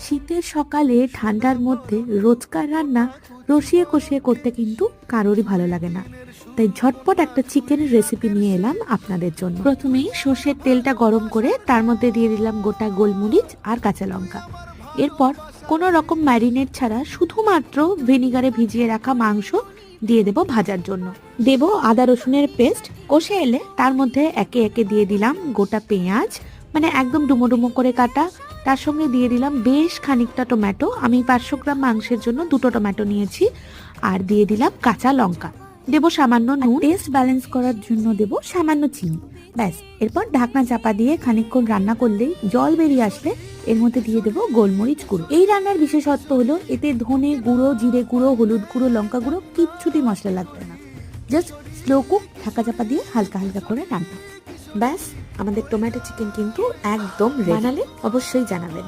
শীতের সকালে ঠান্ডার মধ্যে রোজকার রান্না রসিয়ে কষিয়ে করতে কিন্তু কারোরই ভালো লাগে না। তাই ঝটপট একটা চিকেনের রেসিপি নিয়ে এলাম আপনাদের জন্য। প্রথমেই সর্ষের তেলটা গরম করে তার মধ্যে দিয়ে দিলাম গোটা গোলমরিচ আর কাঁচা লঙ্কা। এরপর কোনো রকম ম্যারিনেট ছাড়া শুধুমাত্র ভিনিগারে ভিজিয়ে রাখা মাংস দিয়ে দেব ভাজার জন্য। দেব আদা রসুনের পেস্ট কষে এলে তার মধ্যে একে একে দিয়ে দিলাম গোটা পেঁয়াজ মানে একদম ডুমো ডুমো করে কাটা তার সঙ্গে দিয়ে দিলাম বেশ খানিকটা টমেটো। আমি পাঁচশো গ্রাম মাংসের জন্য দুটো টমেটো নিয়েছি আর দিয়ে দিলাম কাঁচা লঙ্কা। দেবো সামান্য নুন। টেস্ট ব্যালেন্স করার জন্য দেবো সামান্য চিনি। ব্যাস, এরপর ঢাকনা চাপা দিয়ে খানিকক্ষণ রান্না করলেই জল বেরিয়ে আসলে এর মধ্যে দিয়ে দেবো গোলমরিচ গুঁড়ো। এই রান্নার বিশেষত্ব হলো এতে ধনে গুঁড়ো, জিরে গুঁড়ো, হলুদ গুঁড়ো, লঙ্কা গুঁড়ো কিচ্ছুটি মশলা লাগবে না। জাস্ট স্লো কুক ঢাকা চাপা দিয়ে হালকা হালকা করে রান্না। ব্যাস। আমাদের টমেটো চিকেন কিন্তু একদম। বানালে অবশ্যই জানাবেন